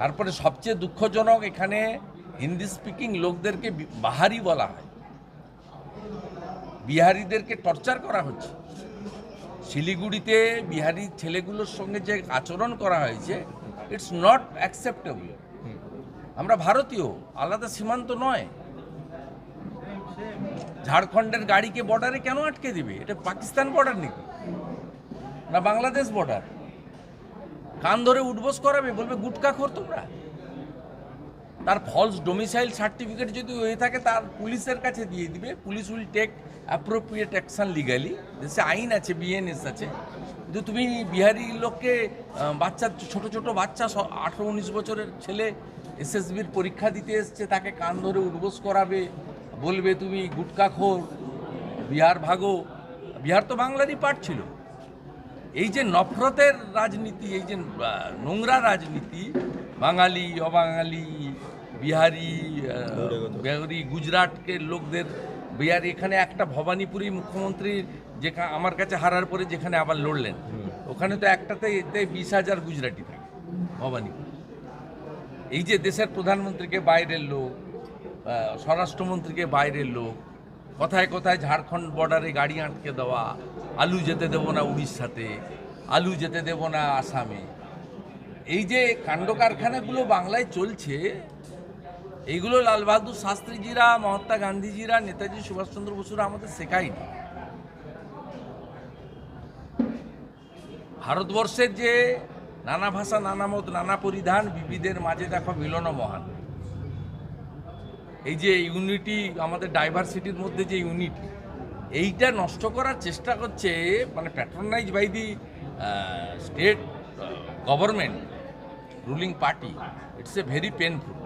তারপরে সবচেয়ে দুঃখজনক এখানে হিন্দি স্পিকিং লোকদেরকে বাহারি বলা হয়। বিহারিদেরকে টর্চার করা হচ্ছে। শিলিগুড়িতে বিহারি ছেলেগুলোর সঙ্গে যে আচরণ করা হয়েছে ইটস নট অ্যাকসেপ্টেবল আমরা ভারতীয়, আলাদা সীমান্ত নয়। ঝাড়খণ্ডের গাড়িকে বর্ডারে কেন আটকে দিবে? এটা পাকিস্তান বর্ডার নাকি? না, বাংলাদেশ বর্ডার কান ধরে উঠবোস করাবে, বলবে, গুটকা খোর তোমরা। তার ফলস ডোমিসাইল সার্টিফিকেট যদি হয়ে থাকে, তার পুলিশের কাছে দিয়ে দিবে। Police will take appropriate action legally দেশে আইন আছে বিএনএস আছে। কিন্তু তুমি বিহারি লোককে বাচ্চা, ছোট ছোট বাচ্চা আঠেরো, উনিশ বছরের ছেলে এসএসবির পরীক্ষা দিতে এসছে, তাকে কান ধরে উঠবোস করাবে। বলবে, তুমি গুটকা খোর, বিহার ভাগো। বিহার তো বাংলারই পার্ট ছিল। এই যে নফরতের রাজনীতি এই যে নোংরা রাজনীতি বাঙালি অবাঙালি বিহারি বেহারি গুজরাটকে লোকদের বিহারি এখানে একটা ভবানীপুরি মুখ্যমন্ত্রী যেখানে আমার কাছে হারার পরে যেখানে আবার লড়লেন ওখানে তো একটাতে এতে বিশ হাজার গুজরাটি থাকে ভবানীপুর। এই যে দেশের প্রধানমন্ত্রীকে বাইরের লোক স্বরাষ্ট্রমন্ত্রীকে বাইরের লোক কোথায় কোথায় ঝাড়খণ্ড বর্ডারে গাড়ি আটকে দেওয়া, আলু যেতে দেবো না উড়িষ্যাতে, আলু যেতে দেবো না আসামে। এই যে কাণ্ড কারখানাগুলো বাংলায় চলছে এইগুলো লালবাহাদুর শাস্ত্রীজিরা, মহাত্মা গান্ধীজিরা, নেতাজি সুভাষচন্দ্র বসুরা আমাদের শেখায়নি। ভারতবর্ষের যে নানা ভাষা, নানা মত, নানা পরিধান, বিবিধের মাঝে দেখো মিলন মহান। এই যে ইউনিটি, আমাদের ডাইভার্সিটির মধ্যে যে ইউনিটি, এইটা নষ্ট করার চেষ্টা করছে মানে patronise by the state government ruling party it's a very painful